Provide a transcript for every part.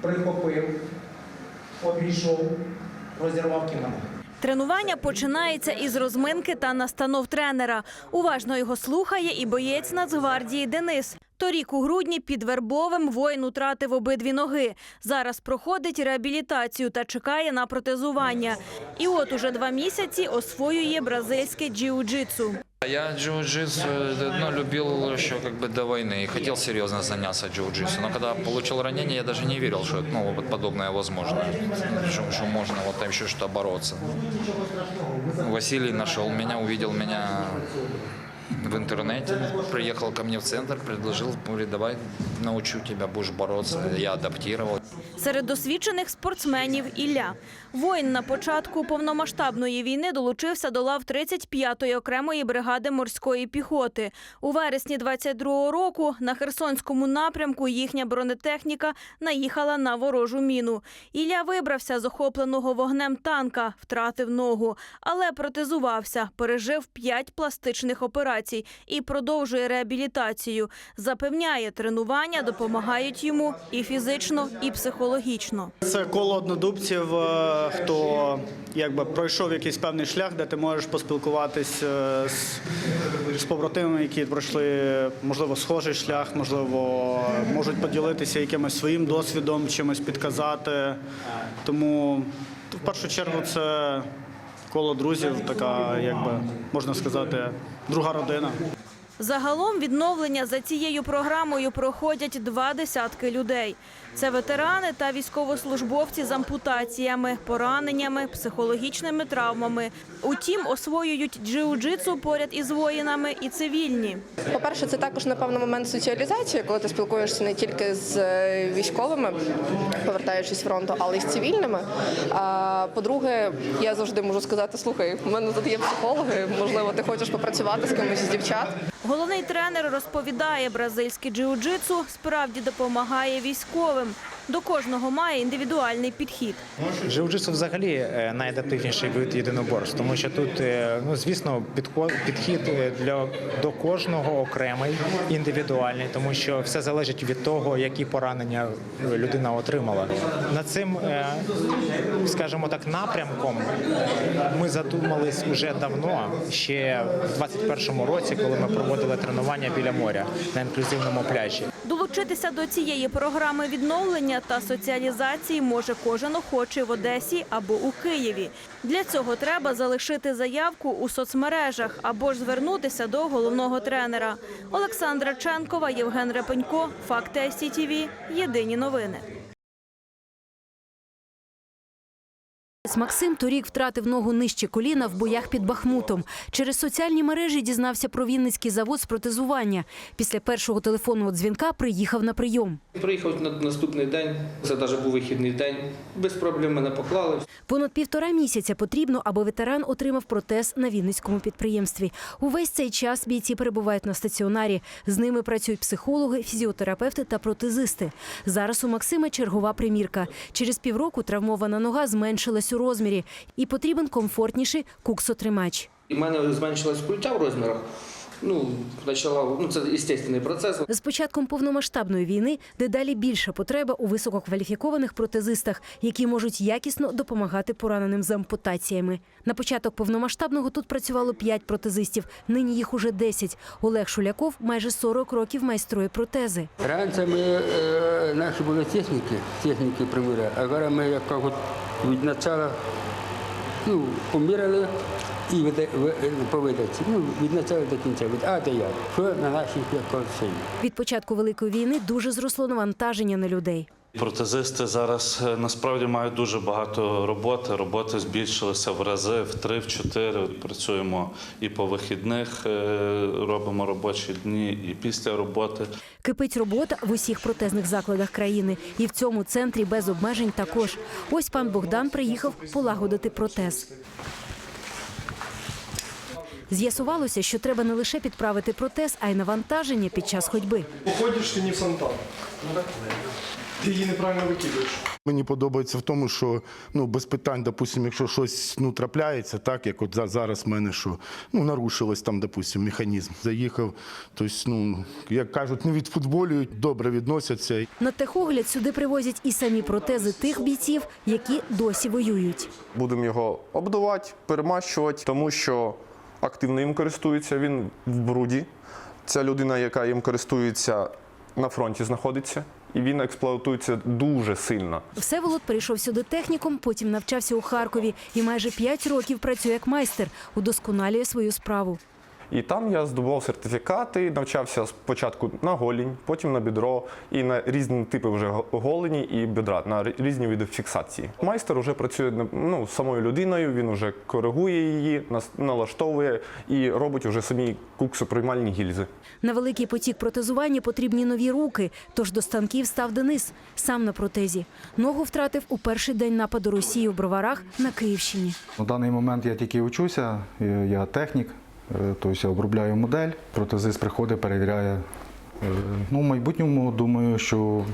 прихопив, обійшов, розірвав кімоно. Тренування починається із розминки та настанов тренера. Уважно його слухає і боєць Нацгвардії Денис. Торік у грудні під Вербовим воїн утратив обидві ноги. Зараз проходить реабілітацію та чекає на протезування. І от уже два місяці освоює бразильське джиу-джитсу. Я джиу-джитсу э, ну, любил еще как бы до войны и хотел серьезно заняться джиу-джитсу. Но когда получил ранение, я даже не верил, что ну, вот подобное возможно, что, что можно вот там еще что бороться. Василий нашел меня, увидел меня в интернете, приехал ко мне в центр, предложил, говорит, давай научу тебя, будешь бороться. Я адаптировал. Серед досвідчених спортсменів Ілля. Воїн на початку повномасштабної війни долучився до лав 35-ї окремої бригади морської піхоти. У вересні 22-го року на Херсонському напрямку їхня бронетехніка наїхала на ворожу міну. Ілля вибрався з охопленого вогнем танка, втратив ногу, але протезувався, пережив п'ять пластичних операцій і продовжує реабілітацію. Запевняє, тренування допомагають йому і фізично, і психологічно. Це коло однодубців, е, хто якби пройшов якийсь певний шлях, де ти можеш поспілкуватись е, з, з побратимами, які пройшли, можливо, схожий шлях, можливо, можуть поділитися якимось своїм досвідом, чимось підказати. Тому в першу чергу це коло друзів, така, якби можна сказати, друга родина. Загалом відновлення за цією програмою проходять два десятки людей. Це ветерани та військовослужбовці з ампутаціями, пораненнями, психологічними травмами. Утім, освоюють джиу-джитсу поряд із воїнами і цивільні. По-перше, це також напевно момент соціалізації, коли ти спілкуєшся не тільки з е, військовими, повертаючись з фронту, але й з цивільними. По-друге, я завжди можу сказати: слухай, в мене тут є психологи, можливо, ти хочеш попрацювати з кимось з дівчат. Головний тренер розповідає, бразильське джиу-джитсу справді допомагає військовим. До кожного має індивідуальний підхід. Джиу-джитсу взагалі е, найадаптивніший вид єдиноборств, тому що тут, е, ну звісно, підхід е, для до кожного окремий, індивідуальний, тому що все залежить від того, які поранення людина отримала. Над цим, скажімо так, напрямком ми задумались уже давно, ще в 21-му році, коли ми проводили тренування біля моря на інклюзивному пляжі. Долучитися до цієї програми відновлення та соціалізації може кожен охочий в Одесі або у Києві. Для цього треба залишити заявку у соцмережах або ж звернутися до головного тренера. Олександра Ченкова, Євген Репенько, Факти СІТІВІ. Єдині новини. Максим торік втратив ногу нижче коліна в боях під Бахмутом. Через соціальні мережі дізнався про Вінницький завод з протезування. Після першого телефонного дзвінка приїхав на прийом. Приїхав на наступний день, це навіть був вихідний день. Без проблем мене поклали. Понад півтора місяця потрібно, аби ветеран отримав протез на Вінницькому підприємстві. Увесь цей час бійці перебувають на стаціонарі. З ними працюють психологи, фізіотерапевти та протезисти. Зараз у Максима чергова примірка. Через півроку травмована нога зменшилась у розмірі і потрібен комфортніший куксотримач. І мене зменшилась культя в розмірах. Ну, почала, ну це естественний процес. З початком повномасштабної війни дедалі більша потреба у висококваліфікованих протезистах, які можуть якісно допомагати пораненим з ампутаціями. На початок повномасштабного тут працювало 5 протезистів. Нині їх уже 10. Олег Шуляков майже 40 років майструє протези. Раніше ми, е, наші були техніки, техніки приміряли, а зараз ми як от від початку ну, поміряли і вида- ви- по видачі. Ну, від начала до кінця, А до Я. Що на нашій як. Від початку великої війни дуже зросло навантаження на людей. Протезисти зараз е, насправді мають дуже багато роботи. Роботи збільшилися в рази, в три, в чотири. Працюємо і по вихідних, е, робимо робочі дні, і після роботи. Кипить робота в усіх протезних закладах країни. І в цьому центрі без обмежень також. Ось пан Богдан приїхав полагодити протез. З'ясувалося, що треба не лише підправити протез, а й навантаження під час ходьби. Уходиш ти не в фонтан. Ти її неправильно викидуєш. Мені подобається в тому, що ну без питань, допустимо, якщо щось ну трапляється, так як от за- зараз в мене що ну нарушилось там, допустимо, механізм. Заїхав, тобто, ну як кажуть, не відфутболюють, добре відносяться. На техогляд сюди привозять і самі протези тих бійців, які досі воюють. Будемо його обдувати, перемащувати, тому що активно їм користується. Він в бруді. Ця людина, яка їм користується, на фронті знаходиться, і він експлуатується дуже сильно. Всеволод прийшов сюди техніком, потім навчався у Харкові і майже 5 років працює як майстер, удосконалює свою справу. І там я здобував сертифікати, навчався спочатку на голінь, потім на бідро і на різні типи вже голені і бідра, на різні види фіксації. Майстер вже працює ну, з самою людиною, він вже коригує її, нас- налаштовує і робить вже самі куксоприймальні гільзи. На великий потік протезування потрібні нові руки, тож до станків став Денис, сам на протезі. Ногу втратив у перший день нападу Росії у Броварах на Київщині. На даний момент я тільки вчуся, я технік, тобто я обробляю модель, протезист приходить, перевіряє. Е, Ну, в майбутньому думаю, що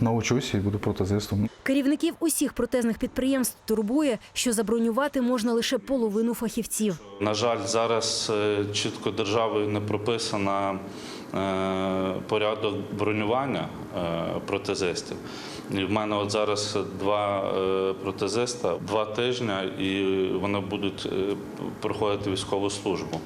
навчусь і буду протезистом. Керівників усіх протезних підприємств турбує, що забронювати можна лише половину фахівців. На жаль, зараз е, чітко державою не прописана порядок бронювання е, протезистів. І в мене от зараз два е, протезиста, два тижні, і вони будуть е, проходити військову службу.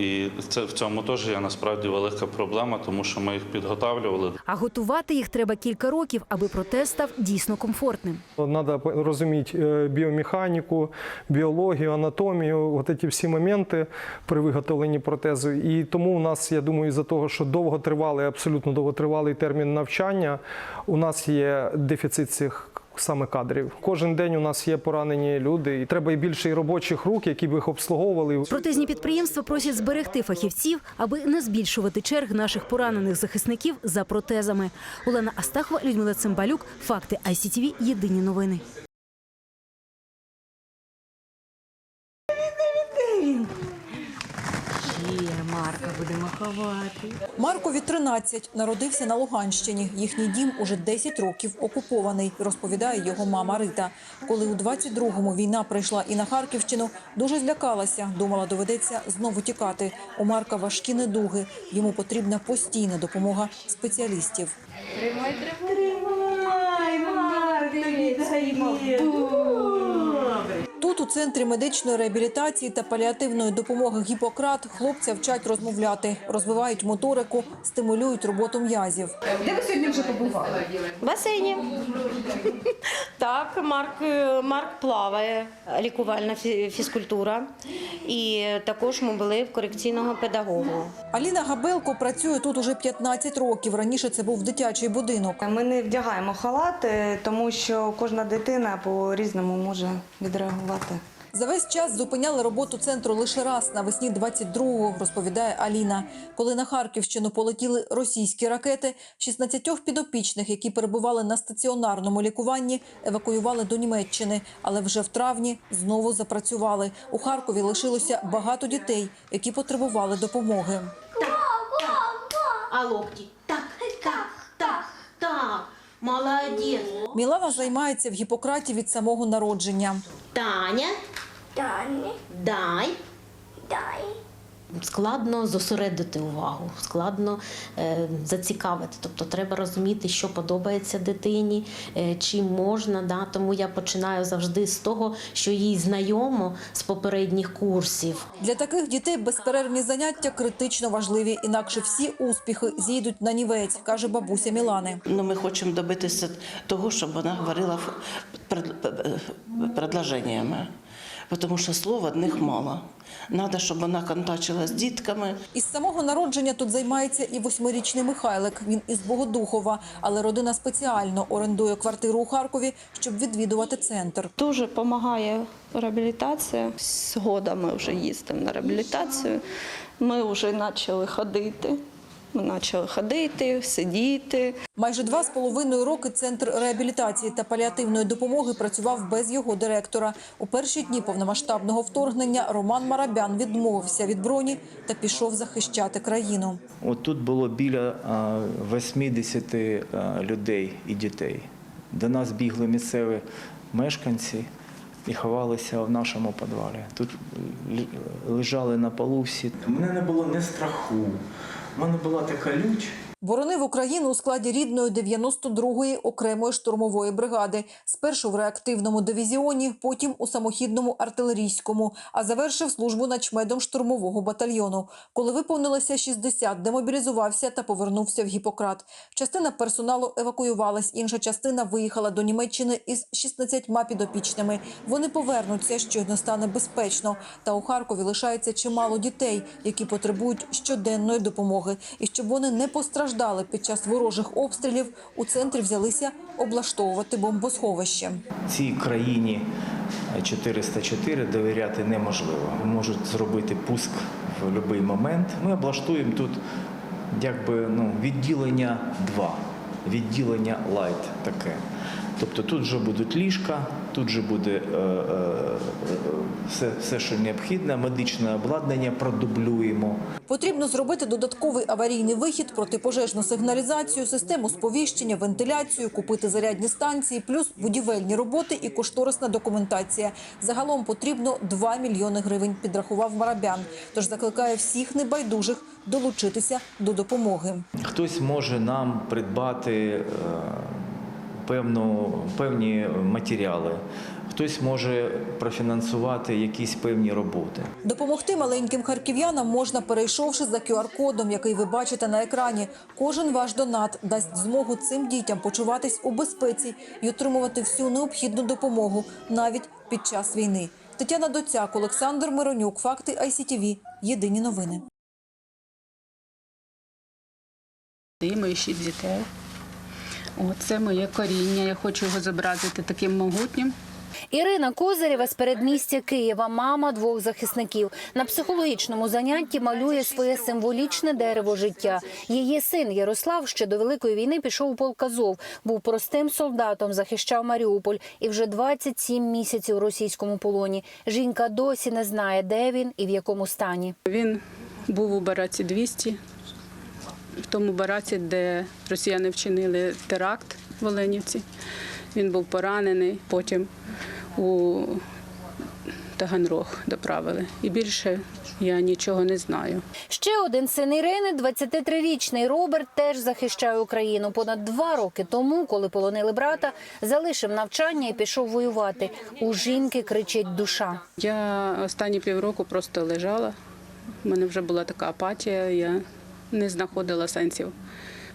І це в цьому теж є насправді велика проблема, тому що ми їх підготавлювали. А готувати їх треба кілька років, аби протез став дійсно комфортним. Надо розуміти е, біомеханіку, біологію, анатомію, от ці всі моменти при виготовленні протезу. І тому у нас, я думаю, із-за того, що довготривалий, абсолютно довготривалий термін навчання, у нас є дефіцит цих саме кадрів. Кожен день у нас є поранені люди, і треба і більше і робочих рук, які б їх обслуговували. Протезні підприємства просять зберегти фахівців, аби не збільшувати черг наших поранених захисників за протезами. Олена Астахова, Людмила Цимбалюк. Факти ICTV. Єдині новини. Маркові 13, народився на Луганщині. Їхній дім уже 10 років окупований, розповідає його мама Рита. Коли у 22-му війна прийшла і на Харківщину, дуже злякалася. Думала, доведеться знову тікати. У Марка важкі недуги. Йому потрібна постійна допомога спеціалістів. Тут у центрі медичної реабілітації та паліативної допомоги Гіппократ хлопця вчать розмовляти, розвивають моторику, стимулюють роботу м'язів. Де ви сьогодні вже побували? В басейні. Так, Марк, Марк плаває, лікувальна фі- фізкультура. І також ми були в корекційного педагогу. Аліна Габелко працює тут уже 15 років. Раніше це був дитячий будинок. Ми не вдягаємо халати, тому що кожна дитина по-різному може відреагувати. За весь час зупиняли роботу центру лише раз навесні 22-го, розповідає Аліна. Коли на Харківщину полетіли російські ракети, 16 підопічних, які перебували на стаціонарному лікуванні, евакуювали до Німеччини, але вже в травні знову запрацювали. У Харкові лишилося багато дітей, які потребували допомоги. А локті? Так, так, так, так. Молодець. Мілана займається в Гіппократі від самого народження. Таня. Таня. Дай. Дай. Складно зосередити увагу, складно е, зацікавити. Тобто треба розуміти, що подобається дитині, е, чим можна. Да? Тому я починаю завжди з того, що їй знайомо з попередніх курсів. Для таких дітей безперервні заняття критично важливі, інакше всі успіхи зійдуть на нівець, каже бабуся Мілани. Ну, ми хочемо добитися того, щоб вона говорила пред- предложеннями, тому що слов одних мало. Треба, щоб вона контачила з дітками. Із самого народження тут займається і восьмирічний Михайлик. Він із Богодухова, але родина спеціально орендує квартиру у Харкові, щоб відвідувати центр. Дуже допомагає реабілітація. Згодом ми вже їздимо на реабілітацію. Ми вже почали ходити. Ми почали ходити, сидіти. Майже два з половиною роки центр реабілітації та паліативної допомоги працював без його директора. У перші дні повномасштабного вторгнення Роман Марабян відмовився від броні та пішов захищати країну. От тут було біля а, 80 людей і дітей. До нас бігли місцеві мешканці і ховалися в нашому підвалі. Тут лежали на полу всі. У мене не було ні страху. У мене була така лють. Боронив Україну у складі рідної 92-ї окремої штурмової бригади. Спершу в реактивному дивізіоні, потім у самохідному артилерійському, а завершив службу начмедом штурмового батальйону. Коли виповнилося 60, демобілізувався та повернувся в Гіппократ. Частина персоналу евакуювалась, інша частина виїхала до Німеччини із 16 підопічними. Вони повернуться, щойно стане безпечно. Та у Харкові лишається чимало дітей, які потребують щоденної допомоги. І щоб вони не постраждали під час ворожих обстрілів, у центрі взялися облаштовувати бомбосховище. Цій країні 404 довіряти неможливо. Можуть зробити пуск в будь-який момент. Ми облаштуємо тут якби ну, відділення 2, відділення лайт таке. Тобто тут вже будуть ліжка, тут же буде е, е, е, все, все, що необхідне, медичне обладнання продублюємо. Потрібно зробити додатковий аварійний вихід, протипожежну сигналізацію, систему сповіщення, вентиляцію, купити зарядні станції, плюс будівельні роботи і кошторисна документація. Загалом потрібно 2 мільйони гривень, підрахував Марабян. Тож закликає всіх небайдужих долучитися до допомоги. Хтось може нам придбати е, певну, певні матеріали, хтось може профінансувати якісь певні роботи. Допомогти маленьким харків'янам можна, перейшовши за QR-кодом, який ви бачите на екрані. Кожен ваш донат дасть змогу цим дітям почуватись у безпеці і отримувати всю необхідну допомогу навіть під час війни. Тетяна Доцяк, Олександр Миронюк, факти ICTV. Єдині новини. І мої шість дітей. О, це моє коріння. Я хочу його зобразити таким могутнім. Ірина Козирєва з передмістя Києва, мама двох захисників. На психологічному занятті малює своє символічне дерево життя. Її син Ярослав ще до великої війни пішов у полк Азов, був простим солдатом, захищав Маріуполь і вже 27 місяців у російському полоні. Жінка досі не знає, де він і в якому стані. Він був у бараці 200, в тому бараці, де росіяни вчинили теракт в Оленівці. Він був поранений, потім у Таганрог доправили. І більше я нічого не знаю. Ще один син Ірини, 23-річний Роберт, теж захищає Україну. Понад два роки тому, коли полонили брата, залишив навчання і пішов воювати. У жінки кричить душа. Я останні півроку просто лежала. У мене вже була така апатія, я не знаходила сенсів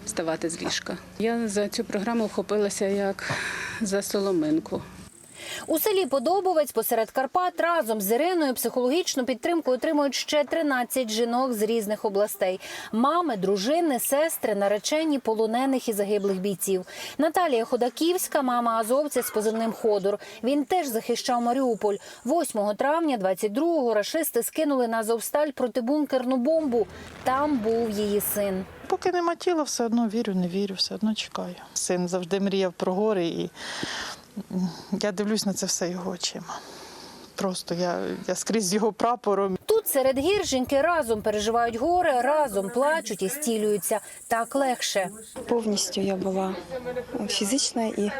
вставати з ліжка. Я за цю програму вхопилася як за соломинку. У селі Подобовець посеред Карпат разом з Іриною психологічну підтримку отримують ще 13 жінок з різних областей: мами, дружини, сестри, наречені, полонених і загиблих бійців. Наталія Ходаківська, мама азовця з позивним Ходор. Він теж захищав Маріуполь. 8 травня 22-го рашисти скинули на Азовсталь протибункерну бомбу. Там був її син. Поки нема тіла, все одно вірю, не вірю, все одно чекаю. Син завжди мріяв про гори, і я дивлюсь на це все його очима. Просто я, я скрізь його прапором. Тут серед гір жінки разом переживають горе, разом плачуть і стілюються. Так легше. Повністю я була фізично і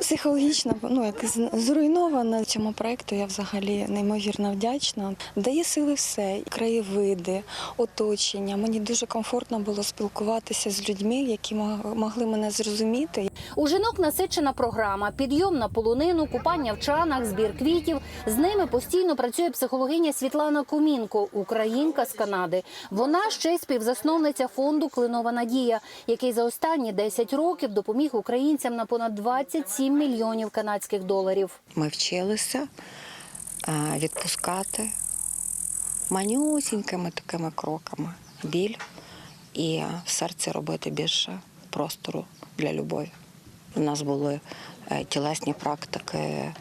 психологічно ну, як зруйнована. Цьому проєкту я взагалі неймовірно вдячна. Дає сили все, краєвиди, оточення. Мені дуже комфортно було спілкуватися з людьми, які мог- могли мене зрозуміти. У жінок насичена програма, підйом на полонину, купання в чанах, збір квітів. З ними постійно працює психологиня Світлана Кумінко, українка з Канади. Вона ще й співзасновниця фонду Клинова Надія, який за останні 10 років допоміг українцям на понад 27 мільйонів канадських доларів. Ми вчилися е, відпускати манюсінькими такими кроками біль і в серці робити більше простору для любові. У нас були е, тілесні практики,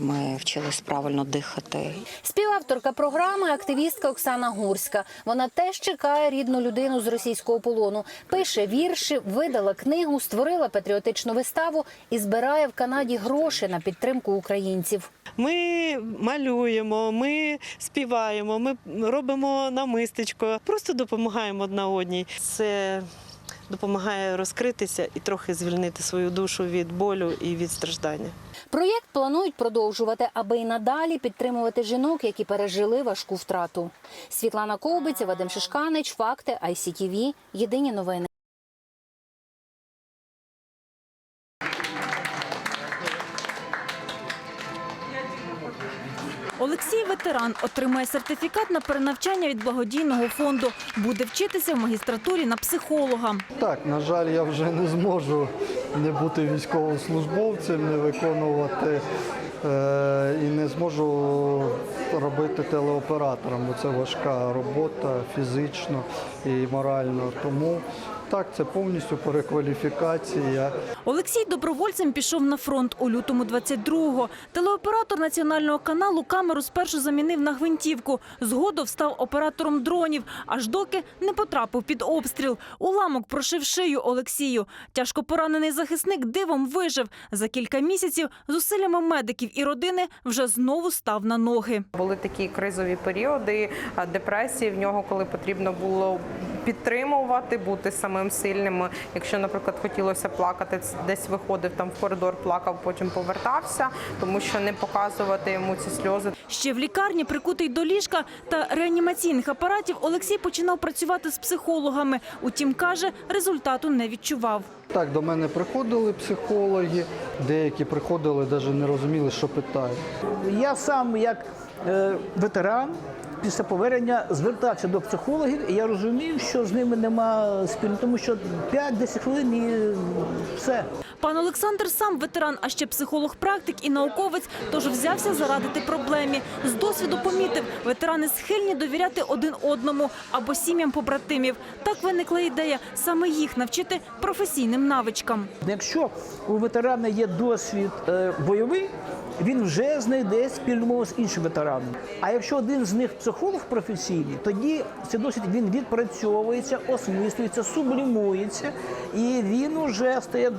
ми вчились правильно дихати. Співавторка програми активістка Оксана Гурська. Вона теж чекає рідну людину з російського полону. Пише вірші, видала книгу, створила патріотичну виставу і збирає в Канаді гроші на підтримку українців. Ми малюємо, ми співаємо, ми робимо намистечко, просто допомагаємо одна одній. Це допомагає розкритися і трохи звільнити свою душу від болю і від страждання. Проєкт планують продовжувати, аби й надалі підтримувати жінок, які пережили важку втрату. Світлана Ковбиця, Вадим Шишканич, Факти, ICTV. Єдині новини. Олексій отримає сертифікат на перенавчання від благодійного фонду. Буде вчитися в магістратурі на психолога. Так, на жаль, я вже не зможу не бути військовослужбовцем, не виконувати е, і не зможу робити телеоператором, бо це важка робота фізично і морально. Тому так, це повністю перекваліфікація. Олексій добровольцем пішов на фронт у лютому 22-го. Телеоператор національного каналу камеру спершу замінив на гвинтівку. Згодом став оператором дронів, аж доки не потрапив під обстріл. Уламок прошив шию Олексію. Тяжко поранений захисник дивом вижив. За кілька місяців зусиллями медиків і родини вже знову став на ноги. Були такі кризові періоди а, депресії в нього, коли потрібно було підтримувати, бути самим сильним. Якщо, наприклад, хотілося плакати, десь виходив там в коридор, плакав, потім повертався, тому що не показувати йому ці сльози. Ще в лікарні, прикутий до ліжка та реанімаційних апаратів, Олексій починав працювати з психологами. Утім, каже, результату не відчував. Так, до мене приходили психологи, деякі приходили, навіть не розуміли, що питають. Я сам, як е, ветеран, після повернення звертався до психологів, і я розумів, що з ними нема спільно, тому що 5-10 хвилин і все. Пан Олександр сам ветеран, а ще психолог-практик і науковець, тож взявся зарадити проблемі. З досвіду помітив, ветерани схильні довіряти один одному або сім'ям побратимів. Так виникла ідея саме їх навчити професійним навичкам. Якщо у ветерана є досвід е, бойовий, він вже знайде спільну з іншим ветераном. А якщо один з них психолог професійний, тоді цей досвід він відпрацьовується, осмислюється, сублімується, і він уже стає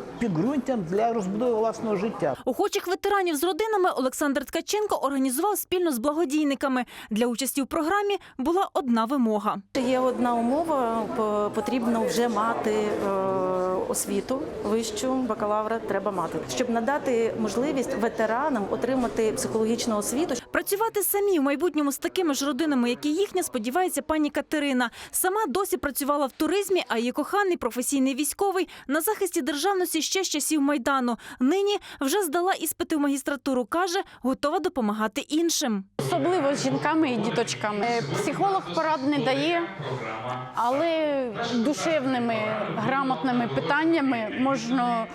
підґрунтям для розбудови власного життя. Охочих ветеранів з родинами Олександр Ткаченко організував спільно з благодійниками. Для участі у програмі була одна вимога. Є одна умова, потрібно вже мати е, освіту вищу, бакалавра треба мати, щоб надати можливість ветеранам отримати психологічну освіту. Працювати самі в майбутньому з такими ж родинами, як і їхня, сподівається пані Катерина. Сама досі працювала в туризмі, а її коханий професійний військовий на захисті державності ще з часів майдану. Нині вже здала іспити в магістратуру. каже, готова допомагати іншим. Особливо з жінками і діточками. Е, Психолог порад не дає, але душевними, грамотними питаннями можна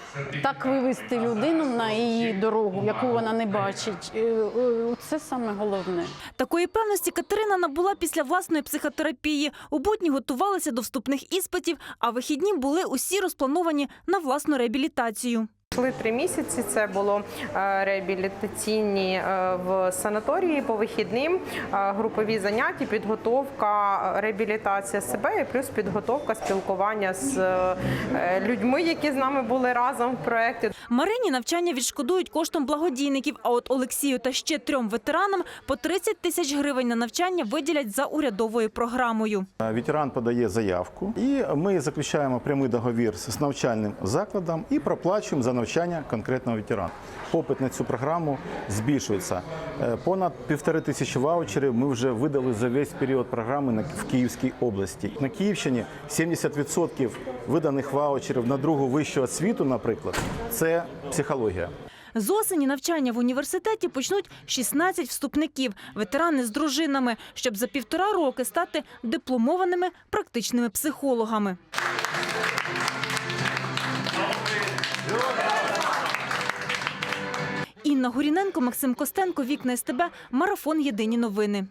так вивести людину на її дорогу, яку вона не бачить. Е, е, Це саме головне. Такої певності Катерина набула після власної психотерапії. У будні готувалася до вступних іспитів, а вихідні були усі розплановані на власну реабілітацію. ситуацію. Йшли три місяці. Це було е, реабілітаційні е, в санаторії по вихідним, е, групові заняття, підготовка, реабілітація себе і плюс підготовка спілкування з людьми, які з нами були разом в проєкті. Марині навчання відшкодують коштом благодійників. А от Олексію та ще трьом ветеранам по 30 тисяч гривень на навчання виділять за урядовою програмою. Ветеран подає заявку, і ми заключаємо прямий договір з навчальним закладом і проплачуємо за навчання конкретного ветерана. Попит на цю програму збільшується. Е, Понад півтори тисячі ваучерів ми вже видали за весь період програми в Київській області. На Київщині 70% виданих ваучерів на другу вищу освіту, наприклад, це психологія. З осені навчання в університеті почнуть 16 вступників, ветерани з дружинами, щоб за півтора роки стати дипломованими практичними психологами. Інна Гуріненко, Максим Костенко, Вікна СТБ, Марафон Єдині новини.